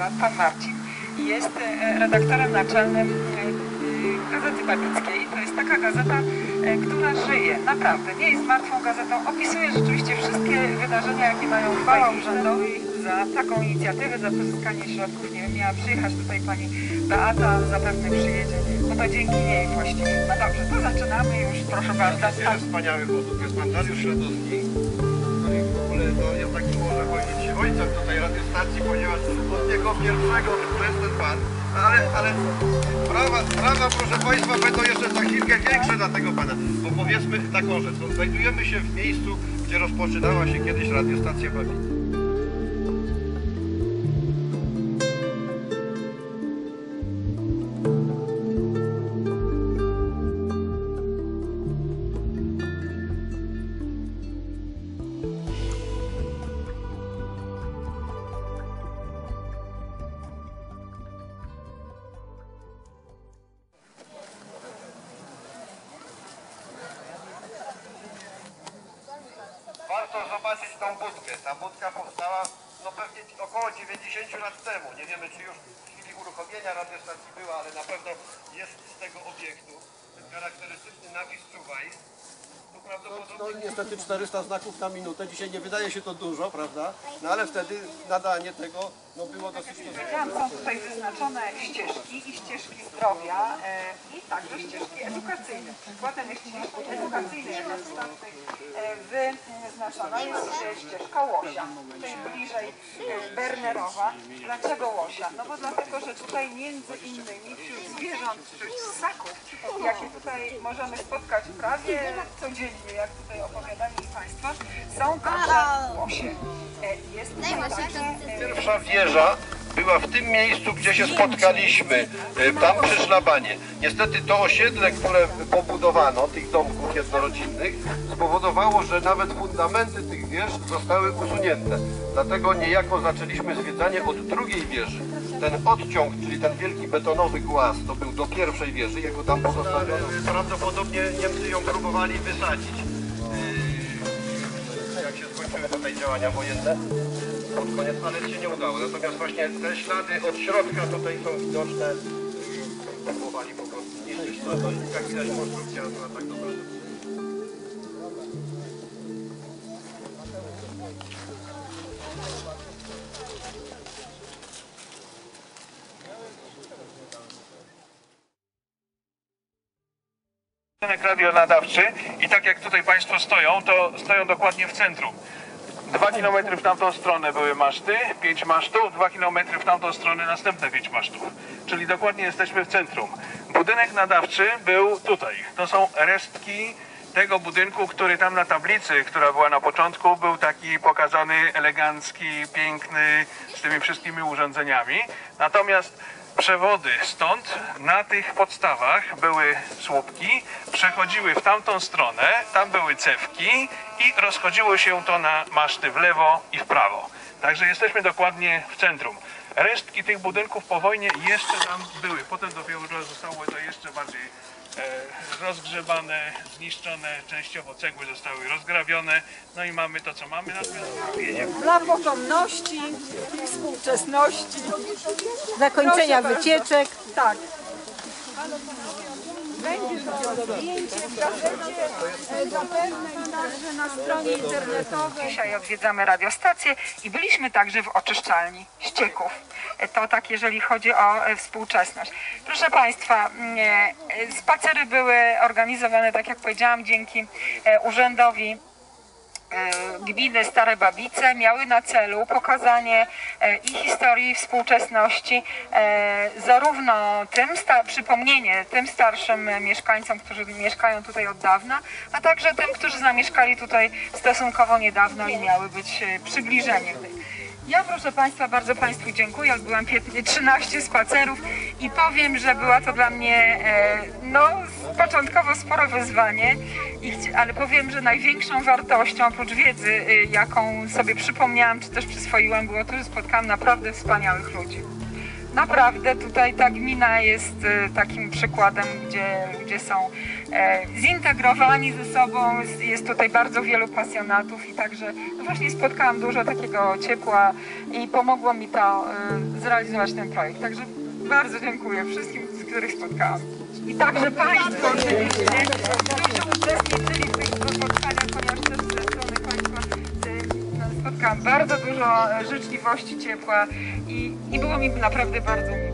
lat, pan Marcin. i Jest e, redaktorem naczelnym e, Gazety Babickiej. To jest taka gazeta, e, która żyje, naprawdę. Nie jest martwą gazetą. Opisuje rzeczywiście wszystkie wydarzenia, jakie mają chwała urzędowi za taką inicjatywę, za pozyskanie środków. Nie wiem, miała przyjechać tutaj pani Beata, zapewne przyjedzie, bo to dzięki niej właściwie. No dobrze, to zaczynamy już, proszę bardzo. Wiele wspaniałych osób. Jest pan Dariusz Śladowski, radiostacji, ponieważ od pierwszego jest ten pan. Ale, ale brawa, brawa, proszę Państwa, będą jeszcze za chwilkę większe dla tego pana. Bo powiedzmy taką rzecz, znajdujemy się w miejscu, gdzie rozpoczynała się kiedyś radiostacja Babica. Tą budkę. Ta budka powstała no pewnie około 90 lat temu. Nie wiemy czy już w chwili uruchomienia radiostacji była, ale na pewno jest z tego obiektu ten charakterystyczny napis czuwaj. No, no niestety 400 znaków na minutę. Dzisiaj nie wydaje się to dużo, prawda? No ale wtedy nadanie tego no. Powiedziałam, są tutaj wyznaczone ścieżki i ścieżki zdrowia e, i także ścieżki edukacyjne. Przykładem jest ścieżki edukacyjnej, jaka tutaj e, wyznaczona jest e, ścieżka Łosia. Tutaj bliżej e, Bernerowa. Dlaczego Łosia? No bo dlatego, że tutaj między innymi wśród zwierząt, wśród ssaków, jakie tutaj możemy spotkać prawie codziennie, jak tutaj opowiadali Państwo, są także łosie. Jest tutaj także e, Pierwsza wieża była w tym miejscu, gdzie się spotkaliśmy, e, tam przy szlabanie. Niestety to osiedle, które pobudowano, tych domków jednorodzinnych, spowodowało, że nawet fundamenty tych wież zostały usunięte. Dlatego niejako zaczęliśmy zwiedzanie od drugiej wieży. Ten odciąg, czyli ten wielki betonowy głaz, to był do pierwszej wieży, jego tam pozostawiono. Prawdopodobnie Niemcy ją próbowali wysadzić. Yy, Jak się skończyły tutaj działania wojenne, pod koniec, ale się nie udało. Natomiast właśnie te ślady od środka tutaj są widoczne. Próbowali po prostu zniszczyć to. Jak widać konstrukcja była tak budynek radionadawczy i tak jak tutaj Państwo stoją, to stoją dokładnie w centrum. Dwa kilometry w tamtą stronę były maszty, pięć masztów, dwa kilometry w tamtą stronę następne pięć masztów. Czyli dokładnie jesteśmy w centrum. Budynek nadawczy był tutaj. To są resztki tego budynku, który tam na tablicy, która była na początku, był taki pokazany, elegancki, piękny, z tymi wszystkimi urządzeniami. Natomiast przewody stąd na tych podstawach były słupki, przechodziły w tamtą stronę, tam były cewki i rozchodziło się to na maszty w lewo i w prawo. Także jesteśmy dokładnie w centrum. Resztki tych budynków po wojnie jeszcze tam były. Potem dopiero zostało to jeszcze bardziej rozgrzebane, zniszczone, częściowo cegły zostały rozgrabione. No i mamy to, co mamy. Natomiast dla potomności współczesności. zakończenia Proszę wycieczek. Tak. Będzie to zdjęcie w gazecie, e, zapewne i także na stronie internetowej. Dzisiaj odwiedzamy radiostację i byliśmy także w oczyszczalni ścieków. E, To tak, jeżeli chodzi o e, współczesność. Proszę Państwa, mm, e, spacery były organizowane, tak jak powiedziałam, dzięki e, urzędowi e, gminy Stare Babice miały na celu pokazanie e, i historii, współczesności, e, zarówno tym, przypomnienie tym starszym e, mieszkańcom, którzy mieszkają tutaj od dawna, a także tym, którzy zamieszkali tutaj stosunkowo niedawno i miały być e, przybliżenie. Ja proszę Państwa, bardzo Państwu dziękuję. Odbyłam 15 13 spacerów i powiem, że była to dla mnie e, no, początkowo spore wyzwanie, ale powiem, że największą wartością oprócz wiedzy, y, jaką sobie przypomniałam, czy też przyswoiłam, było to, że spotkałam naprawdę wspaniałych ludzi. Naprawdę tutaj ta gmina jest y, takim przykładem, gdzie, gdzie są zintegrowani ze sobą. Jest- tutaj bardzo wielu pasjonatów i także no właśnie spotkałam dużo takiego ciepła i pomogło mi to e, zrealizować ten projekt. Także bardzo dziękuję wszystkim, z których spotkałam. I także Państwu oczywiście, uczestniczyli w tych spotkaniach, ponieważ też ze strony Państwa e, spotkałam bardzo dużo e, życzliwości, ciepła i, i było mi naprawdę bardzo miło.